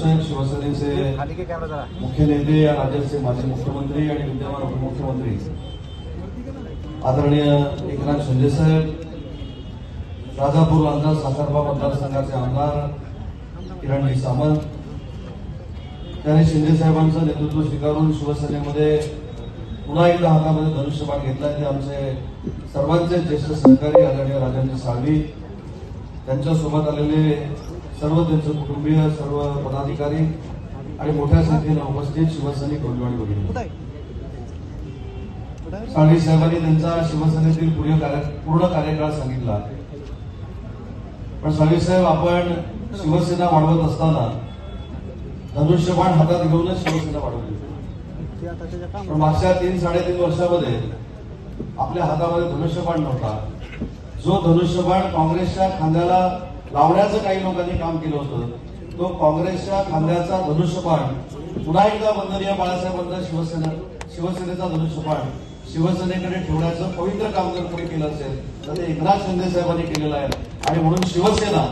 साहेब शिवसेनेचे मुख्य नेते या राज्याचे माजी मुख्यमंत्री आणि विद्यमान उपमुख्यमंत्री. आदरणीय एकनाथ शिंदे साहेब राजापूर लांजा साखरबा मतदारसंघाचे आमदार किरणजी सामंत त्यांनी शिंदे साहेबांचं नेतृत्व स्वीकारून शिवसेनेमध्ये पुन्हा एकदा हातामध्ये धनुष्यबाण घेतलाय. ते आमचे सर्वांचे ज्येष्ठ सहकारी आदरणीय राजांजी साळवी त्यांच्यासोबत आलेले सर्व त्यांचे कुटुंबीय सर्व पदाधिकारी आणि मोठ्या संख्येने उपस्थित शिवसैनिक बंधू भगिनी साळवी साहेबांनी त्यांचा शिवसेनेतील पूर्ण कार्यकाळ सांगितला. पण साळवी साहेब आपण शिवसेना वाढवत असताना धनुष्यबाण हातात घेऊनच शिवसेना वाढवली. पण मागच्या तीन साडेतीन वर्षामध्ये आपल्या हातामध्ये धनुष्यबाण नव्हता. जो धनुष्यबाण काँग्रेसच्या खांद्याला लावण्याचं काही लोकांनी काम केलं होतं. तो काँग्रेसच्या खांद्याचा धनुष्यबाण पुन्हा एकदा वंदनीय बाळासाहेबांचा शिवसेना शिवसेनेचा धनुष्यबाण शिवसेनेकडे ठेवण्याचं पवित्र काम जर कोणी केलं असेल तर ते एकनाथ शिंदे साहेबांनी केलेलं आहे. आणि म्हणून शिवसेना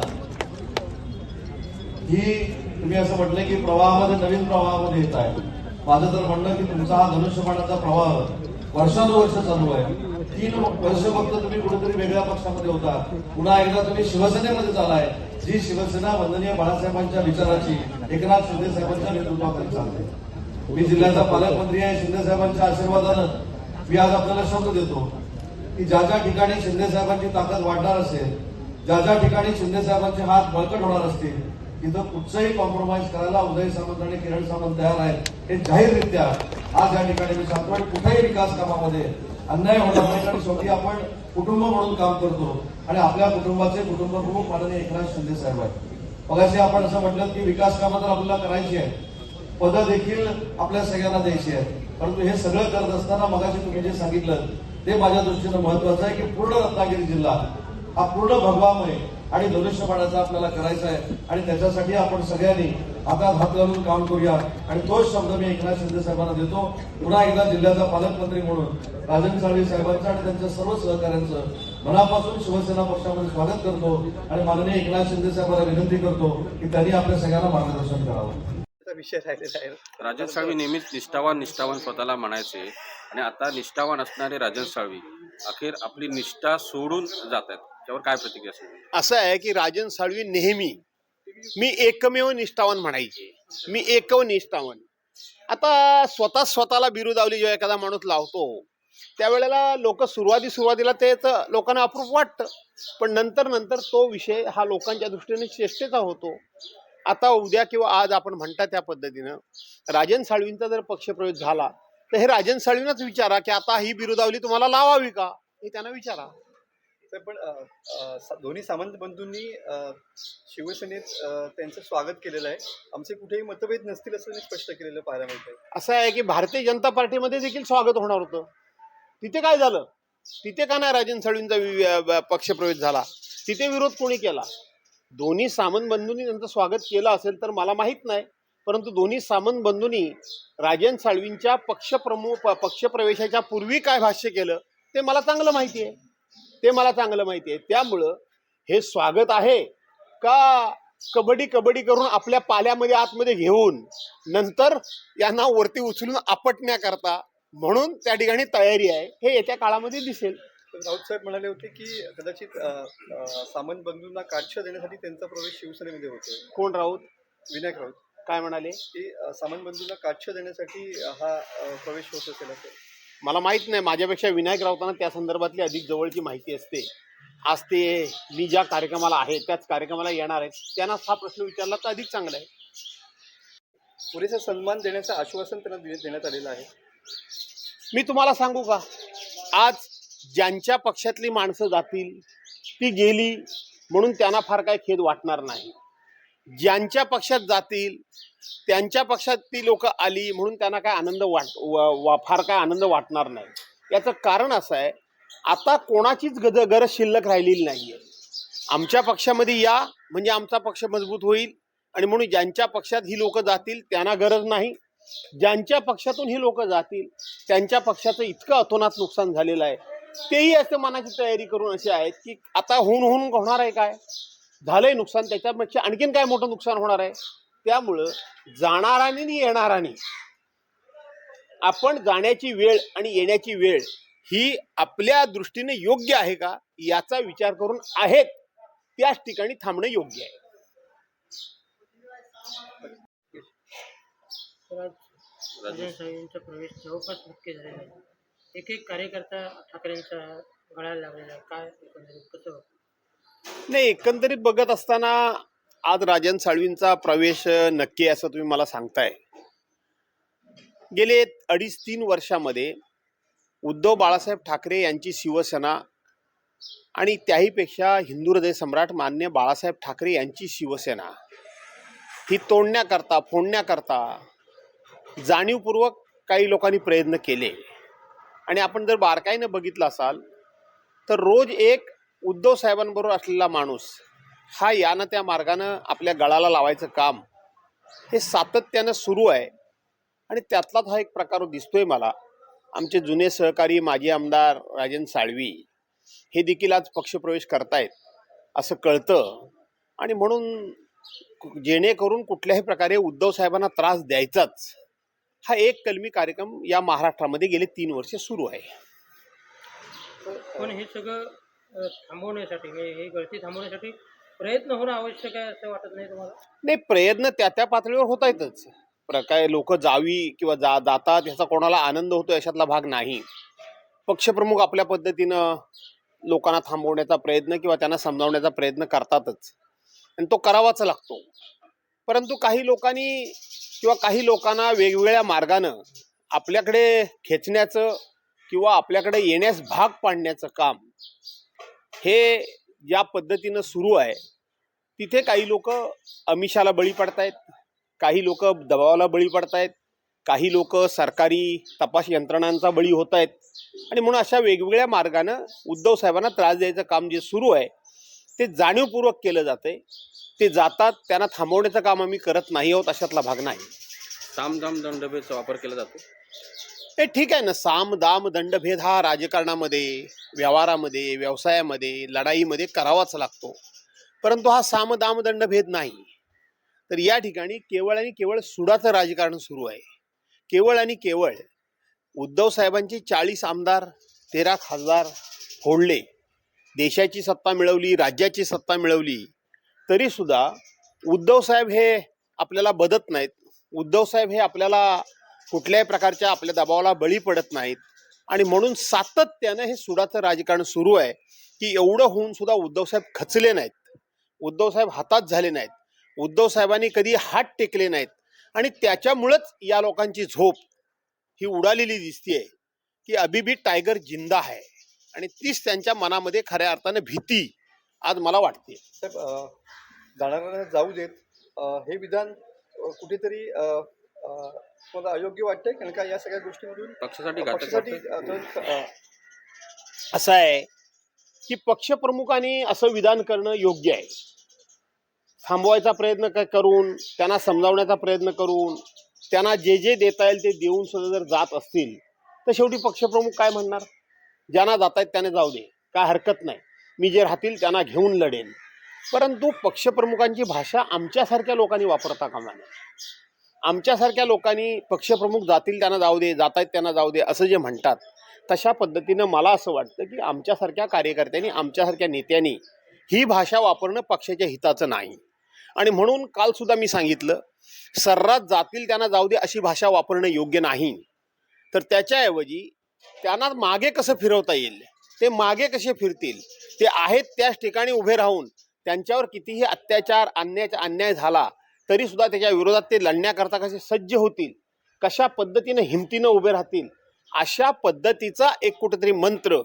ही तुम्ही असं म्हटलं की प्रवाहामध्ये नवीन प्रवाहामध्ये येत आहे. माझं तर म्हणणं की तुमचा हा धनुष्यबाणाचा प्रवाह वर्षानुवर्ष चालू आहे. तीन वर्ष फक्त तुम्ही कुठेतरी वेगळ्या पक्षामध्ये होता. पुन्हा एकदा तुम्ही शिवसेनेमध्ये चालाय जी शिवसेना वंदनीय बाळासाहेबांच्या विचाराची एकनाथ शिंदे साहेबांच्या नेतृत्वाखाली चालते. मी जिल्ह्याचा पालकमंत्री आहे शिंदे साहेबांच्या आशीर्वादानं मी आज आपल्याला शब्द देतो की ज्या ज्या ठिकाणी शिंदे साहेबांची ताकद वाढणार असेल ज्या ज्या ठिकाणी शिंदे साहेबांचे हात बळकट होणार असतील तिथं कुठचंही कॉम्प्रोमाइज करायला उदय सामंत आणि किरण सामंत तयार आहेत हे जाहीररित्या आज या ठिकाणी मी सांगतो आणि कुठेही विकास कामामध्ये अन्याय होणार नाही कारण शेवटी आपण कुटुंब म्हणून काम करतो. आणि आपल्या कुटुंबाचे कुटुंब प्रमुख माननीय एकनाथ शिंदे साहेब आहेत. मगाशी आपण असं म्हटलं की विकास कामं तर आपल्याला करायची आहे पदं देखील आपल्या सगळ्यांना द्यायची आहेत. परंतु हे सगळं करत असताना मगाशी तुम्ही जे सांगितलं ते माझ्या दृष्टीनं महत्वाचं आहे की पूर्ण रत्नागिरी जिल्हा हा पूर्ण भगवामय आणि धनुष्यबाणाचा आपल्याला करायचा आहे. आणि त्याच्यासाठी आपण सगळ्यांनी हातात हात घालून काम करूया आणि तोच शब्द मी एकनाथ शिंदे साहेबांना देतो. पुन्हा एकदा जिल्ह्याचा पालकमंत्री म्हणून राजन साळवी साहेबांचं आणि त्यांच्या सर्व सहकाऱ्यांचं मनापासून शिवसेना पक्षामध्ये स्वागत करतो. आणि माननीय एकनाथ शिंदे साहेबांना विनंती करतो की त्यांनी आपल्या सगळ्यांना मार्गदर्शन करावं. विषय राहिलेला आहे. राजन साळवी नेहमीच निष्ठावान निष्ठावान स्वतःला म्हणायचे. आणि आता निष्ठावान असणारे राजन साळवी अखेर आपली निष्ठा सोडून जात आहेत. त्यावर काय प्रतिक्रिया असेल असं आहे की राजन साळवी नेहमी मी एकमेव निष्ठावान म्हणायचे. मी एकव निष्ठावान. आता स्वतः स्वतःला बिरुदावली जेव्हा एखादा माणूस लावतो त्यावेळेला लोक सुरुवाती सुरुवातीला तेच लोकांना अप्रूप वाटतं. पण नंतर नंतर तो विषय हा लोकांच्या दृष्टीने चेष्टेचा होतो. आता उद्या किंवा आज आपण म्हणता त्या पद्धतीनं राजन साळवींचा जर पक्षप्रवेश झाला तर हे राजन साळवींनाच विचारा की आता ही बिरुदावली तुम्हाला लावावी का? हे त्यांना विचारा. तर पण दोन्ही सामंत बंधूंनी शिवसेनेत त्यांचं स्वागत केलेलं आहे. आमचे कुठेही मतभेद नसतील असं त्यांनी स्पष्ट केलेलं पाहायला मिळतंय. असं आहे की भारतीय जनता पार्टीमध्ये देखील स्वागत होणार होतं. तिथे काय झालं? तिथे का नाही राजन साळवींचा पक्षप्रवेश झाला? तिथे विरोध कोणी केला? दोन्ही सामंत बंधूंनी त्यांचं स्वागत केलं असेल तर मला माहीत नाही परंतु दोन्ही सामंत बंधूंनी राजन साळवींच्या पक्षप्रमुख पक्षप्रवेशाच्या पूर्वी काय भाष्य केलं ते मला चांगलं माहिती आहे. ते मला चांगलं माहिती आहे त्यामुळं हे स्वागत आहे का कबड्डी कबड्डी करून आपल्या पाल्यामध्ये आतमध्ये घेऊन नंतर यांना वरती उचलून आपटण्याकरता म्हणून त्या ठिकाणी तयारी आहे. हे येत्या काळामध्ये दिसेल. तर राऊत साहेब म्हणाले होते की कदाचित सामंत बंधूंना काटछा देण्यासाठी त्यांचा प्रवेश शिवसेनेमध्ये होतोय. कोण राऊत? विनायक राऊत. काय म्हणाले? की सामंत बंधूंना काटछा देण्यासाठी हा प्रवेश होत असेल असं. मला माहीत नाही माझ्यापेक्षा विनायक राऊतांना त्या संदर्भातली अधिक जवळची माहिती असते. आज ते मी ज्या कार्यक्रमाला आहे त्याच कार्यक्रमाला येणार आहेत त्यांना हा प्रश्न विचारला तर अधिक चांगला आहे. पुरेसा सन्मान देण्याचं आश्वासन त्यांना देण्यात आलेलं आहे. मी तुम्हाला सांगू का? आज ज्यांच्या पक्षातली माणसं जातील ती गेली म्हणून त्यांना फार काही खेद वाटणार नाही. ज्यांच्या पक्षात जातील त्यांच्या पक्षात ती लोक आली म्हणून त्यांना काय आनंद वाट वा- वा- फार काय आनंद वाटणार नाही. याचं कारण असं आहे आता कोणाचीच गज गरज शिल्लक राहिलेली नाही आहे आमच्या पक्षामध्ये या म्हणजे आमचा पक्ष मजबूत होईल आणि म्हणून ज्यांच्या पक्षात ही लोक जातील त्यांना गरज नाही. ज्यांच्या पक्षातून ही लोक जातील त्यांच्या पक्षाचं इतकं अतोनात नुकसान झालेलं आहे. तेही असं मनाची तयारी करून असे आहेत की आता होऊन होऊन होणार आहे काय? झालंय नुकसान त्याच्यापेक्षा आणखीन काय मोठं नुकसान होणार आहे? त्यामुळं जाणाराने आणि येणाराने. आपण जाण्याची वेळ आणि येण्याची वेळ ही आपल्या दृष्टीने योग्य आहे का? याचा विचार करून आहेत. त्याच ठिकाणी थांबणं योग्य आहे. प्रवेश जवळपास मुख्य झालेला आहे. एक एक कार्यकर्ता ठाकरेंचा गळायला लागलेला आहे. काय एकंदरीत कसं नाही एकंदरीत बघत असताना आज राजन साळवींचा प्रवेश नक्की असं तुम्ही मला सांगताय. गेले अडीच तीन वर्षामध्ये उद्धव बाळासाहेब ठाकरे यांची शिवसेना आणि त्याहीपेक्षा हिंदू हृदय सम्राट मान्य बाळासाहेब ठाकरे यांची शिवसेना ही तोडण्याकरता फोडण्याकरता जाणीवपूर्वक काही लोकांनी प्रयत्न केले. आणि आपण जर बारकाईनं बघितलं असाल तर रोज एक उद्धव साहेबांबरोबर असलेला माणूस हा यानं त्या मार्गानं आपल्या गळाला लावायचं काम हे सातत्यानं सुरू आहे. आणि त्यातलाच हा एक प्रकार दिसतोय मला. आमचे जुने सहकारी माजी आमदार राजन साळवी हे देखील आज पक्षप्रवेश करतायत असं कळतं. आणि म्हणून जेणेकरून कुठल्याही प्रकारे उद्धव साहेबांना त्रास द्यायचाच हा एक कलमी कार्यक्रम या महाराष्ट्रामध्ये गेले तीन वर्ष सुरू आहे. पण हे सगळं थांबवण्यासाठी म्हणजे ही गळती थांबवण्यासाठी प्रयत्न होणं आवश्यक आहे असं वाटत नाही तुम्हाला? नाही प्रयत्न त्या त्या पातळीवर होत आहेतच काय लोक जावी किंवा जा जातात ह्याचा कोणाला आनंद होतो याच्यातला भाग नाही. पक्षप्रमुख आपल्या पद्धतीनं लोकांना थांबवण्याचा प्रयत्न किंवा त्यांना समजावण्याचा प्रयत्न करतातच. आणि तो करावाच लागतो. परंतु काही लोकांनी किंवा काही लोकांना वेगवेगळ्या मार्गानं आपल्याकडे खेचण्याचं किंवा आपल्याकडे येण्यास भाग पाडण्याचं काम हे ज्या पद्धतीनं सुरू आहे तिथे काही लोक अमिषाला बळी पडतायत काही लोक दबावाला बळी पडतायत काही लोक सरकारी तपास यंत्रणांचा बळी होत आहेत आणि म्हणून अशा वेगवेगळ्या मार्गानं उद्धव साहेबांना त्रास द्यायचं काम जे सुरू आहे ते जाणीवपूर्वक केलं जाते ते जातात त्यांना थांबवण्याचं काम आम्ही करत नाही आहोत अशातला भाग नाही. सामदाम दंडभेदचा वापर केला जातो. हे ठीक आहे ना साम दाम दंडभेद हा राजकारणामध्ये व्यवहारामध्ये व्यवसायामध्ये लढाईमध्ये करावाच लागतो. परंतु हा साम दाम दंडभेद नाही. तर या ठिकाणी केवळ आणि केवळ सुडाचं राजकारण सुरू आहे. केवळ आणि केवळ उद्धव साहेबांची चाळीस आमदार तेरा खासदार फोडले. देशाची सत्ता मिळवली राज्याची सत्ता मिळवली. तरीसुद्धा उद्धव साहेब हे आपल्याला बदत नाहीत. उद्धव साहेब हे आपल्याला कुठल्याही प्रकारच्या आपल्या दबावाला बळी पडत नाहीत. आणि म्हणून सातत्यानं हे सुडाचं राजकारण सुरू आहे की एवढं होऊन सुद्धा उद्धवसाहेब खचले नाहीत. उद्धवसाहेब हातात झाले नाहीत. उद्धव साहेबांनी कधी हात टेकले नाहीत. आणि त्याच्यामुळंच या लोकांची झोप ही उडालेली दिसतीये की अभिबी टायगर जिंदा आहे आणि तीच त्यांच्या मनामध्ये खऱ्या अर्थानं भीती आज मला वाटते. साहेब जाणाऱ्यांना जाऊ देत. हे विधान कुठेतरी तुम्हाला अयोग्य वाटतंय? कारण का या सगळ्या गोष्टीमधून पक्षासाठी घातक पक्षासाठी अ, असं आहे की पक्षप्रमुखांनी असं विधान करणं योग्य आहे. थांबवायचा प्रयत्न क- करून त्यांना समजावण्याचा प्रयत्न करून त्यांना जे जे देता येईल ते देऊन सुद्धा जर जात असतील तर शेवटी पक्षप्रमुख काय म्हणणार? ज्यांना जात आहेत त्याने जाऊ दे काय हरकत नाही. मी जे राहतील त्यांना घेऊन लढेन. परंतु पक्षप्रमुखांची भाषा आमच्यासारख्या लोकांनी वापरता कामा नये. आमच्यासारख्या लोकांनी पक्षप्रमुख जातील त्यांना जाऊ दे जात आहेत त्यांना जाऊ दे असं जे म्हणतात तशा पद्धतीनं मला असं वाटतं की आमच्यासारख्या कार्यकर्त्यांनी आमच्यासारख्या नेत्यांनी ही भाषा वापरणं पक्षाच्या हिताचं नाही. आणि म्हणून कालसुद्धा मी सांगितलं सर्रास जातील त्यांना जाऊ दे अशी भाषा वापरणं योग्य नाही. तर त्याच्याऐवजी त्यांना मागे कसं फिरवता येईल? ते मागे कसे फिरतील? ते आहेत त्याच ठिकाणी उभे राहून त्यांच्यावर कितीही अत्याचार अन्याय अन्याय झाला तरी सुद्धा त्याच्या विरोधात ते लढण्याकरता कसे सज्ज होतील? कशा पद्धतीनं हिमतीनं उभे राहतील? अशा पद्धतीचा एक कुठेतरी मंत्र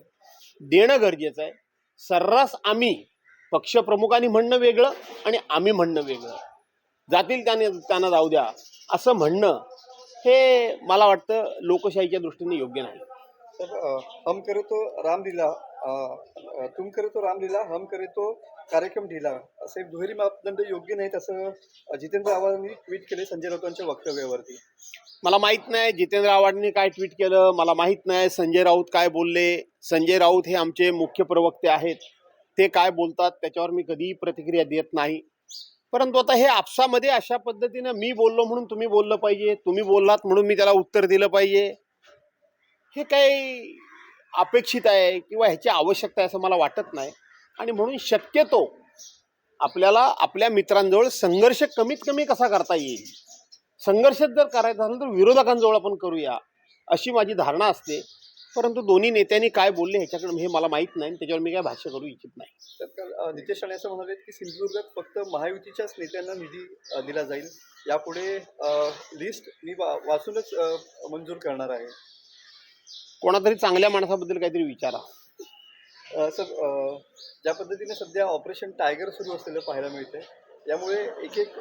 देणं गरजेचं आहे. सर्रास आम्ही पक्षप्रमुखांनी म्हणणं वेगळं आणि आम्ही म्हणणं वेगळं. जातील त्याने त्यांना जाऊ द्या. असं म्हणणं हे मला वाटतं लोकशाहीच्या दृष्टीने योग्य नाही. तर हम करे तो रामलीला तुम करे तो रामलीला हम करे तो कार्यक्रम ढिला. असे दुहेरी मापदंड योग्य नाहीत असं जितेंद्र आव्हाडांनी ट्विट केले संजय राऊतांच्या वक्तव्यावरती. मला माहीत नाही जितेंद्र आव्हाडांनी काय ट्विट केलं मला माहीत नाही संजय राऊत काय बोलले. संजय राऊत हे आमचे मुख्य प्रवक्ते आहेत. ते काय बोलतात त्याच्यावर मी कधीही प्रतिक्रिया देत नाही. परंतु आता हे आपसामध्ये अशा पद्धतीनं मी बोललो म्हणून तुम्ही बोललं पाहिजे तुम्ही बोललात म्हणून मी त्याला उत्तर दिलं पाहिजे. हे काही अपेक्षित आहे किंवा ह्याची आवश्यकता आहे असं मला वाटत नाही. आणि म्हणून शक्यतो आपल्याला आपल्या मित्रांजवळ संघर्ष कमीत कमी कसा करता येईल? संघर्ष जर करायचा असेल तर विरोधकांजवळ आपण करूया अशी माझी धारणा असते. परंतु दोन्ही नेत्यांनी काय बोलले ह्याच्याकडे हे मला माहीत नाही त्याच्यावर मी काय भाष्य करू इच्छित नाही. तर नितेश राणे असं म्हणाले की सिंधुदुर्गात फक्त महायुतीच्याच नेत्यांना निधी दिला जाईल. यापुढे लिस्ट मी वा- वाचूनच मंजूर करणार आहे. कोणातरी चांगल्या माणसाबद्दल काहीतरी विचारा. अ, सर अ, ज्या पद्धतीने सध्या ऑपरेशन टायगर सुरू असलेलं पाहायला मिळतंय यामुळे एक एक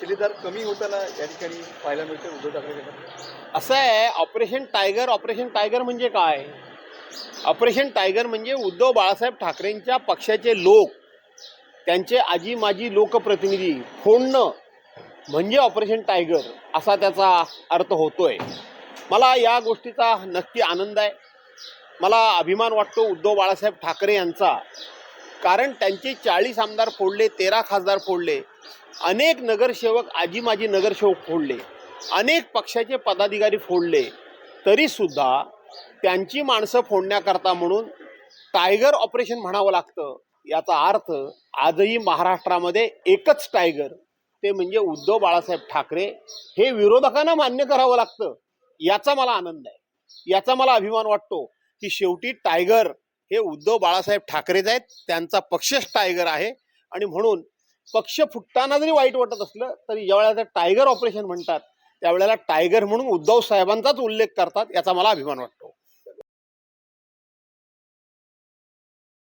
शिलेदार कमी होताना या ठिकाणी पाहायला मिळतंय उद्धव ठाकरे गटात. असं आहे ऑपरेशन टायगर ऑपरेशन टायगर म्हणजे काय? ऑपरेशन टायगर म्हणजे उद्धव बाळासाहेब ठाकरेंच्या पक्षाचे लोक त्यांचे आजी माजी लोकप्रतिनिधी फोडणं म्हणजे ऑपरेशन टायगर असा त्याचा अर्थ होतोय. मला या गोष्टीचा नक्की आनंद आहे. मला अभिमान वाटतो उद्धव बाळासाहेब ठाकरे यांचा. कारण त्यांचे चाळीस आमदार फोडले तेरा खासदार फोडले. अनेक नगरसेवक आजी माजी नगरसेवक फोडले. अनेक पक्षाचे पदाधिकारी फोडले. तरीसुद्धा त्यांची माणसं फोडण्याकरता म्हणून टायगर ऑपरेशन म्हणावं लागतं. याचा अर्थ आजही महाराष्ट्रामध्ये एकच टायगर. ते म्हणजे उद्धव बाळासाहेब ठाकरे. हे विरोधकांना मान्य करावं लागतं. याचा मला आनंद आहे. याचा मला अभिमान वाटतो की शेवटी टायगर हे उद्धव बाळासाहेब ठाकरेच आहेत. त्यांचा पक्षच टायगर आहे. आणि म्हणून पक्ष फुटताना जरी वाईट वाटत असलं तरी ज्यावेळेला ते टायगर ऑपरेशन म्हणतात त्यावेळेला टायगर म्हणून उद्धव साहेबांचाच उल्लेख करतात याचा मला अभिमान वाटतो.